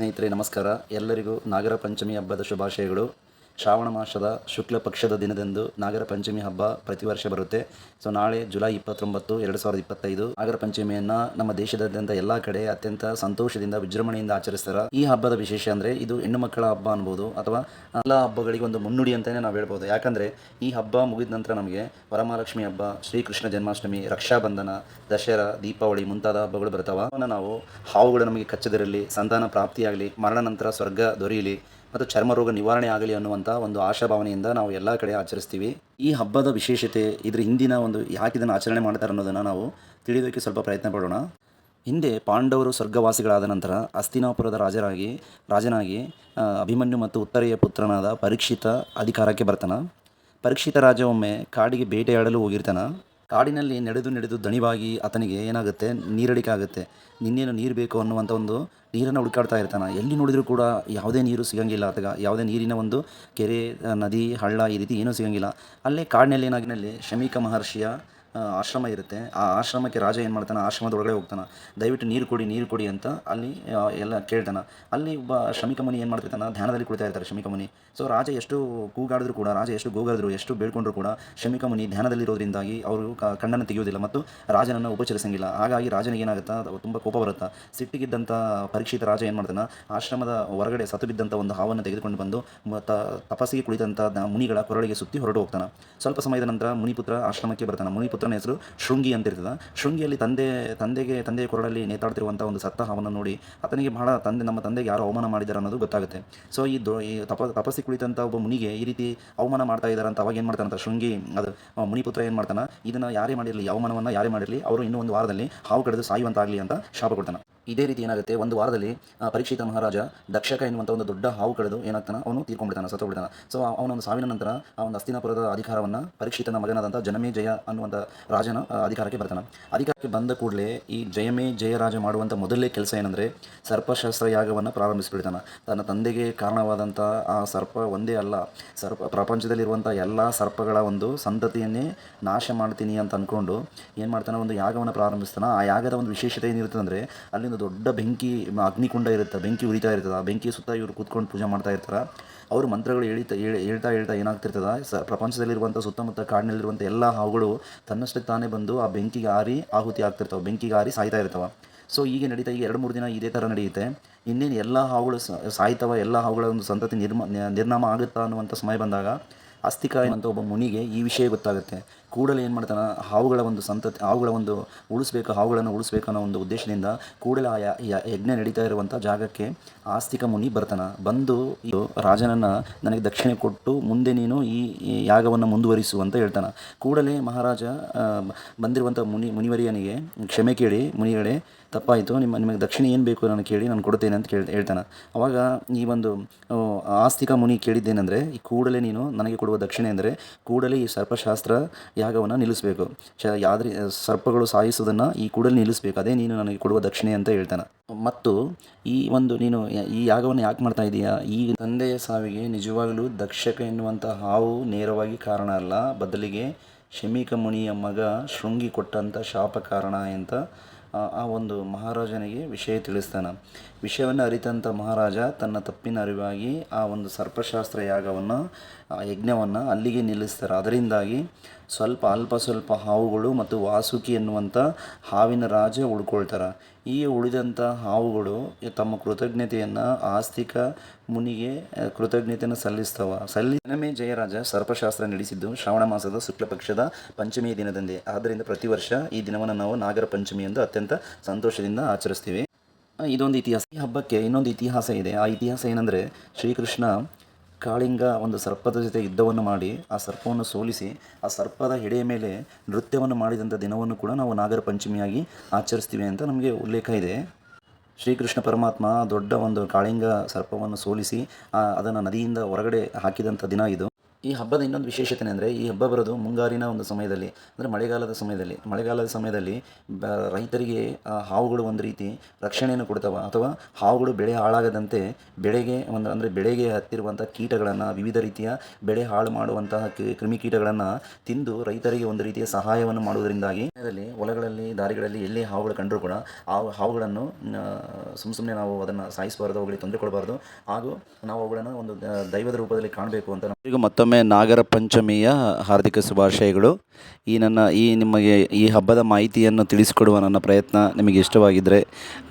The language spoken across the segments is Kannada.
ಸ್ನೇಹಿತರೆ ನಮಸ್ಕಾರ. ಎಲ್ಲರಿಗೂ ನಾಗರ ಪಂಚಮಿ ಹಬ್ಬದ ಶುಭಾಶಯಗಳು. ಶ್ರಾವಣ ಮಾಸದ ಶುಕ್ಲ ಪಕ್ಷದ ದಿನದಂದು ನಾಗರ ಪಂಚಮಿ ಹಬ್ಬ ಪ್ರತಿ ವರ್ಷ ಬರುತ್ತೆ. ಸೊ ನಾಳೆ ಜುಲೈ ಇಪ್ಪತ್ತೊಂಬತ್ತು, ಎರಡು ಸಾವಿರದ ಇಪ್ಪತ್ತೈದು ನಾಗರ ಪಂಚಮಿಯನ್ನು ನಮ್ಮ ದೇಶದಾದ್ಯಂತ ಎಲ್ಲ ಕಡೆ ಅತ್ಯಂತ ಸಂತೋಷದಿಂದ, ವಿಜೃಂಭಣೆಯಿಂದ ಆಚರಿಸ್ತಾರ. ಈ ಹಬ್ಬದ ವಿಶೇಷ ಅಂದರೆ ಇದು ಹೆಣ್ಣು ಮಕ್ಕಳ ಹಬ್ಬ ಅನ್ಬೋದು ಅಥವಾ ಎಲ್ಲ ಹಬ್ಬಗಳಿಗೆ ಒಂದು ಮುನ್ನುಡಿ ಅಂತಲೇ ನಾವು ಹೇಳ್ಬೋದು. ಯಾಕಂದರೆ ಈ ಹಬ್ಬ ಮುಗಿದ ನಂತರ ನಮಗೆ ವರಮಹಾಲಕ್ಷ್ಮಿ ಹಬ್ಬ, ಶ್ರೀಕೃಷ್ಣ ಜನ್ಮಾಷ್ಟಮಿ, ರಕ್ಷಾಬಂಧನ, ದಸರಾ, ದೀಪಾವಳಿ ಮುಂತಾದ ಹಬ್ಬಗಳು ಬರ್ತಾವ. ನಾವು ಹಾವುಗಳು ನಮಗೆ ಕಚ್ಚದಿರಲಿ, ಸಂತಾನ ಪ್ರಾಪ್ತಿಯಾಗಲಿ, ಮರಣ ನಂತರ ಸ್ವರ್ಗ ದೊರೆಯಲಿ ಮತ್ತು ಚರ್ಮ ರೋಗ ನಿವಾರಣೆ ಆಗಲಿ ಅನ್ನುವಂಥ ಒಂದು ಆಶಾಭಾವನೆಯಿಂದ ನಾವು ಎಲ್ಲ ಕಡೆ ಆಚರಿಸ್ತೀವಿ. ಈ ಹಬ್ಬದ ವಿಶೇಷತೆ ಇದ್ರ ಹಿಂದಿನ ಒಂದು ಯಾಕೆ ಇದನ್ನು ಆಚರಣೆ ಮಾಡ್ತಾರೆ ಅನ್ನೋದನ್ನು ನಾವು ತಿಳಿಯೋದಕ್ಕೆ ಸ್ವಲ್ಪ ಪ್ರಯತ್ನ ಪಡೋಣ. ಹಿಂದೆ ಪಾಂಡವರು ಸ್ವರ್ಗವಾಸಿಗಳಾದ ನಂತರ ಅಸ್ತಿನಾಪುರದ ರಾಜರಾಗಿ, ರಾಜನಾಗಿ ಅಭಿಮನ್ಯು ಮತ್ತು ಉತ್ತರೆಯ ಪುತ್ರನಾದ ಪರೀಕ್ಷಿತ ಅಧಿಕಾರಕ್ಕೆ ಬರ್ತಾನ. ಪರೀಕ್ಷಿತ ರಾಜ ಒಮ್ಮೆ ಕಾಡಿಗೆ ಬೇಟೆಯಾಡಲು ಹೋಗಿರ್ತಾನ. ಕಾಡಿನಲ್ಲಿ ನಡೆದು ನಡೆದು ದಣಿವಾಗಿ ಆತನಿಗೆ ಏನಾಗುತ್ತೆ? ನೀರಡಿಕೆ ಆಗುತ್ತೆ. ನಿನ್ನೇನು ನೀರು ಬೇಕು ಅನ್ನುವಂಥ ಒಂದು ನೀರನ್ನು ಹುಡುಕಾಡ್ತಾ ಇರ್ತಾನೆ. ಎಲ್ಲಿ ನೋಡಿದರೂ ಕೂಡ ಯಾವುದೇ ನೀರು ಸಿಗಂಗಿಲ್ಲ ಆತಗ. ಯಾವುದೇ ನೀರಿನ ಒಂದು ಕೆರೆ, ನದಿ, ಹಳ್ಳ ಈ ರೀತಿ ಏನೂ ಸಿಗಂಗಿಲ್ಲ. ಅಲ್ಲೇ ಕಾಡಿನಲ್ಲಿ ಏನಾಗಿನಲ್ಲಿ ಶಮೀಕ ಮಹರ್ಷಿಯ ಆಶ್ರಮ ಇರುತ್ತೆ. ಆ ಆಶ್ರಮಕ್ಕೆ ರಾಜ ಏನು ಮಾಡ್ತಾನೆ? ಆಶ್ರಮದ ಒಳಗಡೆ ಹೋಗ್ತಾನೆ. ದಯವಿಟ್ಟು ನೀರು ಕೊಡಿ ನೀರು ಕೊಡಿ ಅಂತ ಅಲ್ಲಿ ಎಲ್ಲ ಕೇಳ್ತಾನೆ. ಅಲ್ಲಿ ಒಬ್ಬ ಶ್ರಮಿಕ ಮುನಿ ಏನು ಮಾಡ್ತಿರ್ತಾನೆ? ಧ್ಯಾನದಲ್ಲಿ ಕುಳಿತಾ ಇರ್ತಾರೆ ಶ್ರಮಿಕ ಮುನಿ. ಸೊ ರಾಜ ಎಷ್ಟು ಕೂಗಾಡಿದ್ರು ಕೂಡ, ರಾಜ ಎಷ್ಟು ಗೋಗಾಡಿದ್ರು ಎಷ್ಟು ಬೇಡ್ಕೊಂಡ್ರು ಕೂಡ ಶ್ರಮಿಕ ಮುನಿ ಧ್ಯಾನದಲ್ಲಿರೋದ್ರಿಂದಾಗಿ ಅವರು ಕ- ಕಣ್ಣನ್ನು ತೆಗೆಯೋದಿಲ್ಲ ಮತ್ತು ರಾಜನನ್ನು ಉಪಚರಿಸಂಗಿಲ್ಲ. ಹಾಗಾಗಿ ರಾಜನಿಗೆ ಏನಾಗುತ್ತಾ? ತುಂಬ ಕೋಪ ಬರುತ್ತಾ? ಸಿಟ್ಟಿಗಿದ್ದಂಥ ಪರೀಕ್ಷಿತ ರಾಜ ಏನು ಮಾಡ್ತಾನೆ? ಆಶ್ರಮದ ಹೊರಗಡೆ ಸತ್ತು ಬಿದ್ದಂಥ ಒಂದು ಹಾವನ್ನು ತೆಗೆದುಕೊಂಡು ಬಂದು ತಪಸ್ಸಿಗೆ ಕುಳಿತಂಥ ಮುನಿಗಳ ಕೊರಳಿಗೆ ಸುತ್ತಿ ಹೊರಟು ಹೋಗ್ತಾನೆ. ಸ್ವಲ್ಪ ಸಮಯದ ನಂತರ ಮುನಿಪುತ್ರ ಆಶ್ರಮಕ್ಕೆ ಬರ್ತಾನೆ. ಮುನಿಪುತ್ರನ ಹೆಸರು ಶೃಂಗಿ ಅಂತ ಇರ್ತದೆ ಶೃಂಗಿಯಲ್ಲಿ ತಂದೆ, ತಂದೆಗೆ, ತಂದೆಯ ಕೊರಳಲ್ಲಿ ನೇತಾಡ್ತಿರುವಂಥ ಒಂದು ಸತ್ತ ಹಾವನ್ನು ನೋಡಿ ಆತನಿಗೆ ಬಹಳ ತಂದೆ, ನಮ್ಮ ತಂದೆಗೆ ಯಾರು ಅವಮಾನ ಮಾಡಿದ್ದಾರೆ ಅನ್ನೋದು ಗೊತ್ತಾಗುತ್ತೆ. ಸೊ ಈ ದೊ, ಈ ತಪ, ತಪಸ್ಸಿ ಕುಳಿತಂಥ ಒಬ್ಬ ಮುನಿಗೆ ಈ ರೀತಿ ಅವಮಾನ ಮಾಡ್ತಾ ಇದ್ದಾರೆ ಅಂತ ಅವಾಗ ಏನು ಮಾಡ್ತಾನಂತ ಶೃಂಗಿ, ಅದು ಮುನಿಪುತ್ರ ಏನು ಮಾಡ್ತಾನೆ, ಇದನ್ನು ಯಾರೇ ಮಾಡಿರಲಿ, ಅವಮಾನವನ್ನು ಯಾರೇ ಮಾಡಿರಲಿ, ಅವರು ಇನ್ನೂ ಒಂದು ವಾರದಲ್ಲಿ ಹಾವು ಕಡಿದು ಸಾಯುವಂತಾಗಲಿ ಅಂತ ಶಾಪ ಕೊಡ್ತಾನೆ. ಇದೇ ರೀತಿ ಏನಾಗುತ್ತೆ? ಒಂದು ವಾರದಲ್ಲಿ ಪರೀಕ್ಷಿತ ಮಹಾರಾಜ ದಕ್ಷಕ ಎನ್ನುವಂಥ ಒಂದು ದೊಡ್ಡ ಹಾವು ಕಳೆದು ಏನಾಗ್ತಾನೆ? ಅವನು ತೀರ್ಕೊಂಡ್ಬಿಡ್ತಾನೆ ಬಿಡ್ತಾನೆ ಸೊ ಅವನೊಂದು ಸಾವಿನ ನಂತರ ಆ ಒಂದು ಹಸ್ತಿನಾಪುರದ ಅಧಿಕಾರವನ್ನು ಪರೀಕ್ಷಿತನ ಮಗನಾದಂಥ ಜನಮೇ ಜಯ ಅನ್ನುವಂಥ ರಾಜನ ಅಧಿಕಾರಕ್ಕೆ ಬರ್ತಾನೆ. ಅಧಿಕಾರಕ್ಕೆ ಬಂದ ಕೂಡಲೇ ಈ ಜಯಮೇ ಜಯರಾಜ ಮಾಡುವಂಥ ಮೊದಲನೇ ಕೆಲಸ ಏನಂದರೆ ಸರ್ಪಶಾಸ್ತ್ರ ಯಾಗವನ್ನು ಪ್ರಾರಂಭಿಸಿಬಿಡ್ತಾನೆ. ತನ್ನ ತಂದೆಗೆ ಕಾರಣವಾದಂಥ ಆ ಸರ್ಪ ಒಂದೇ ಅಲ್ಲ, ಸರ್ಪ ಪ್ರಪಂಚದಲ್ಲಿರುವಂಥ ಎಲ್ಲ ಸರ್ಪಗಳ ಒಂದು ಸಂತತಿಯನ್ನೇ ನಾಶ ಮಾಡ್ತೀನಿ ಅಂತ ಅಂದ್ಕೊಂಡು ಏನು ಮಾಡ್ತಾನೆ? ಒಂದು ಯಾಗವನ್ನು ಪ್ರಾರಂಭಿಸ್ತಾನೆ. ಆ ಯಾಗದ ಒಂದು ವಿಶೇಷತೆ ಏನಿರುತ್ತೆ ಅಂದರೆ ಅಲ್ಲಿಂದ ದೊಡ್ಡ ಬೆಂಕಿ ಅಗ್ನಿಕುಂಡ ಇರುತ್ತೆ, ಬೆಂಕಿ ಉರಿತಾ ಇರ್ತದೆ ಆ ಬೆಂಕಿ ಸುತ್ತ ಇವರು ಕೂತ್ಕೊಂಡು ಪೂಜೆ ಮಾಡ್ತಾ ಇರ್ತಾರೆ. ಅವರು ಮಂತ್ರಗಳು ಹೇಳ್ತಾ ಹೇಳ್ತಾ ಹೇಳ್ತಾ ಏನಾಗ್ತಿರ್ತದೆ, ಸ ಪ್ರಪಂಚದಲ್ಲಿರುವಂಥ ಸುತ್ತಮುತ್ತ ಕಾಡಿನಲ್ಲಿರುವಂಥ ಎಲ್ಲ ಹಾವುಗಳು ತನ್ನಷ್ಟಕ್ಕೆ ತಾನೇ ಬಂದು ಆ ಬೆಂಕಿಗೆ ಆರಿ ಆಹುತಿ ಆಗ್ತಿರ್ತಾವೆ, ಬೆಂಕಿಗೆ ಆರಿ ಸಾಯ್ತಾ ಇರ್ತಾವೆ. ಸೊ ಹೀಗೆ ನಡೀತಾ ಈಗ ಎರಡು, ಮೂರು ದಿನ ಇದೇ ಥರ ನಡೆಯುತ್ತೆ. ಇನ್ನೇನು ಎಲ್ಲ ಹಾವುಗಳು ಸಾಯ್ತವ, ಎಲ್ಲ ಹಾವುಗಳ ಒಂದು ಸಂತತಿ ನಿರ್ಮ ನಿರ್ನಾಮ ಆಗುತ್ತಾ ಅನ್ನುವಂಥ ಸಮಯ ಬಂದಾಗ ಅಸ್ತಿಕ ಅಂತ ಒಬ್ಬ ಮುನಿಗೆ ಈ ವಿಷಯ ಗೊತ್ತಾಗುತ್ತೆ. ಕೂಡಲೇ ಏನು ಮಾಡ್ತಾನೆ, ಹಾವುಗಳ ಒಂದು ಸಂತತಿ, ಹಾವುಗಳ ಒಂದು ಉಳಿಸ್ಬೇಕು, ಹಾವುಗಳನ್ನು ಉಳಿಸ್ಬೇಕು ಅನ್ನೋ ಒಂದು ಉದ್ದೇಶದಿಂದ ಕೂಡಲೇ ಆ ಯಜ್ಞ ನಡೀತಾ ಇರುವಂಥ ಜಾಗಕ್ಕೆ ಆಸ್ತಿಕ ಮುನಿ ಬರ್ತಾನೆ. ಬಂದು ರಾಜನನ್ನು ನನಗೆ ದಕ್ಷಿಣೆ ಕೊಟ್ಟು ಮುಂದೆ ನೀನು ಈ ಯಾಗವನ್ನು ಮುಂದುವರಿಸು ಅಂತ ಹೇಳ್ತಾನೆ. ಕೂಡಲೇ ಮಹಾರಾಜ ಬಂದಿರುವಂಥ ಮುನಿ, ಮುನಿವರಿಯನಿಗೆ ಕ್ಷಮೆ ಕೇಳಿ, ಮುನಿಗಳೇ, ತಪ್ಪಾಯಿತು, ನಿಮ್ಮ, ನಿಮಗೆ ದಕ್ಷಿಣೆ ಏನು ಬೇಕು ನಾನು ಕೇಳಿ ನಾನು ಕೊಡ್ತೇನೆ ಅಂತ ಕೇಳಿ ಹೇಳ್ತಾನೆ. ಅವಾಗ ಈ ಒಂದು ಆಸ್ತಿಕ ಮುನಿ ಕೇಳಿದ್ದೇನೆಂದರೆ, ಈ ಕೂಡಲೇ ನೀನು ನನಗೆ ಕೊಡುವ ದಕ್ಷಿಣೆ ಅಂದರೆ ಕೂಡಲೇ ಈ ಸರ್ಪಶಾಸ್ತ್ರ ಯಾಗವನ್ನು ನಿಲ್ಲಿಸಬೇಕು. ಶ, ಯಾದ್ರಿ ಸರ್ಪಗಳು ಸಾಯಿಸೋದನ್ನು ಈ ಕೂಡಲೇ ನಿಲ್ಲಿಸಬೇಕು. ಅದೇ ನೀನು ನನಗೆ ಕೊಡುವ ದಕ್ಷಿಣೆ ಅಂತ ಹೇಳ್ತಾನೆ. ಮತ್ತು ಈ ಒಂದು ನೀನು ಈ ಯಾಗವನ್ನು ಯಾಕೆ ಮಾಡ್ತಾ ಇದೀಯಾ? ಈ ತಂದೆಯ ಸಾವಿಗೆ ನಿಜವಾಗಲೂ ದಕ್ಷಕ ಎನ್ನುವಂಥ ಹಾವು ನೇರವಾಗಿ ಕಾರಣ ಅಲ್ಲ. ಬದಲಿಗೆ ಶಮೀಕ ಮುನಿಯ ಮಗ ಶೃಂಗಿ ಕೊಟ್ಟಂಥ ಶಾಪ ಕಾರಣ ಅಂತ ಆ ಒಂದು ಮಹಾರಾಜನಿಗೆ ವಿಷಯ ತಿಳಿಸ್ತಾನೆ. ವಿಷಯವನ್ನು ಅರಿತಂಥ ಮಹಾರಾಜ ತನ್ನ ತಪ್ಪಿನ ಅರಿವಾಗಿ ಆ ಒಂದು ಸರ್ಪಶಾಸ್ತ್ರ ಯಾಗವನ್ನು, ಆ ಯಜ್ಞವನ್ನು ಅಲ್ಲಿಗೆ ನಿಲ್ಲಿಸ್ತಾರೆ. ಅದರಿಂದಾಗಿ ಸ್ವಲ್ಪ ಅಲ್ಪ ಸ್ವಲ್ಪ ಹಾವುಗಳು ಮತ್ತು ವಾಸುಕಿ ಎನ್ನುವಂಥ ಹಾವಿನ ರಾಜ ಉಳ್ಕೊಳ್ತಾರೆ. ಈ ಉಳಿದಂಥ ಹಾವುಗಳು ತಮ್ಮ ಕೃತಜ್ಞತೆಯನ್ನು ಆಸ್ತಿಕ ಮುನಿಗೆ ಕೃತಜ್ಞತೆಯನ್ನು ಸಲ್ಲಿಸ್ತವ. ಸಲ್ಲಿ ಜನಮೇ ಜಯರಾಜ ಸರ್ಪಶಾಸ್ತ್ರ ನಡೆಸಿದ್ದು ಶ್ರಾವಣ ಮಾಸದ ಶುಕ್ಲಪಕ್ಷದ ಪಂಚಮಿಯ ದಿನದಂದೇ. ಆದ್ದರಿಂದ ಪ್ರತಿ ವರ್ಷ ಈ ದಿನವನ್ನು ನಾವು ನಾಗರ ಪಂಚಮಿ ಎಂದು ಅತ್ಯಂತ ಸಂತೋಷದಿಂದ ಆಚರಿಸ್ತೀವಿ. ಇದೊಂದು ಇತಿಹಾಸ. ಈ ಹಬ್ಬಕ್ಕೆ ಇನ್ನೊಂದು ಇತಿಹಾಸ ಇದೆ. ಆ ಇತಿಹಾಸ ಏನಂದರೆ ಶ್ರೀಕೃಷ್ಣ ಕಾಳಿಂಗ ಒಂದು ಸರ್ಪದ ಜೊತೆ ಯುದ್ಧವನ್ನು ಮಾಡಿ ಆ ಸರ್ಪವನ್ನು ಸೋಲಿಸಿ ಆ ಸರ್ಪದ ಹೆಡೆಯ ಮೇಲೆ ನೃತ್ಯವನ್ನು ಮಾಡಿದಂಥ ದಿನವನ್ನು ಕೂಡ ನಾವು ನಾಗರ ಪಂಚಮಿಯಾಗಿ ಆಚರಿಸ್ತೀವಿ ಅಂತ ನಮಗೆ ಉಲ್ಲೇಖ ಇದೆ. ಶ್ರೀಕೃಷ್ಣ ಪರಮಾತ್ಮ ದೊಡ್ಡ ಒಂದು ಕಾಳಿಂಗ ಸರ್ಪವನ್ನು ಸೋಲಿಸಿ ಅದನ್ನು ನದಿಯಿಂದ ಹೊರಗಡೆ ಹಾಕಿದಂಥ ದಿನ ಇದು. ಈ ಹಬ್ಬದ ಇನ್ನೊಂದು ವಿಶೇಷತೆ ಅಂದರೆ ಈ ಹಬ್ಬ ಬರೋದು ಮುಂಗಾರಿನ ಒಂದು ಸಮಯದಲ್ಲಿ, ಅಂದರೆ ಮಳೆಗಾಲದ ಸಮಯದಲ್ಲಿ. ಮಳೆಗಾಲದ ಸಮಯದಲ್ಲಿ ರೈತರಿಗೆ ಹಾವುಗಳು ಒಂದು ರೀತಿ ರಕ್ಷಣೆಯನ್ನು ಕೊಡ್ತವೆ, ಅಥವಾ ಹಾವುಗಳು ಬೆಳೆ ಹಾಳಾಗದಂತೆ ಬೆಳೆಗೆ ಒಂದು, ಅಂದರೆ ಬೆಳೆಗೆ ಹತ್ತಿರುವಂಥ ಕೀಟಗಳನ್ನು, ವಿವಿಧ ರೀತಿಯ ಬೆಳೆ ಹಾಳು ಮಾಡುವಂತಹ ಕ್ರಿಮಿಕೀಟಗಳನ್ನು ತಿಂದು ರೈತರಿಗೆ ಒಂದು ರೀತಿಯ ಸಹಾಯವನ್ನು ಮಾಡುವುದರಿಂದಾಗಿ ಅದರಲ್ಲಿ ಹೊಲಗಳಲ್ಲಿ, ದಾರಿಗಳಲ್ಲಿ ಎಲ್ಲಿ ಹಾವುಗಳು ಕಂಡರೂ ಕೂಡ ಆ ಹಾವುಗಳನ್ನು ಸುಮ್ಮ ಸುಮ್ಮನೆ ನಾವು ಅದನ್ನು ಸಾಯಿಸಬಾರ್ದು, ಅವುಗಳಿಗೆ ತೊಂದರೆ ಕೊಡಬಾರ್ದು. ಹಾಗೂ ನಾವು ಅವುಗಳನ್ನು ಒಂದು ದೈವದ ರೂಪದಲ್ಲಿ ಕಾಣಬೇಕು ಅಂತ ಈಗ ಮತ್ತೊಮ್ಮೆ ನಾಗರ ಪಂಚಮಿಯ ಹಾರ್ದಿಕ ಶುಭಾಶಯಗಳು. ಈ ನನ್ನ ಈ ನಿಮಗೆ ಈ ಹಬ್ಬದ ಮಾಹಿತಿಯನ್ನು ತಿಳಿಸಿಕೊಡುವ ನನ್ನ ಪ್ರಯತ್ನ ನಿಮಗೆ ಇಷ್ಟವಾಗಿದ್ದರೆ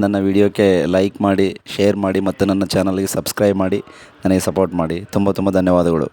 ನನ್ನ ವಿಡಿಯೋಕ್ಕೆ ಲೈಕ್ ಮಾಡಿ, ಶೇರ್ ಮಾಡಿ ಮತ್ತು ನನ್ನ ಚಾನಲ್ಗೆ ಸಬ್ಸ್ಕ್ರೈಬ್ ಮಾಡಿ ನನಗೆ ಸಪೋರ್ಟ್ ಮಾಡಿ. ತುಂಬ ತುಂಬ ಧನ್ಯವಾದಗಳು.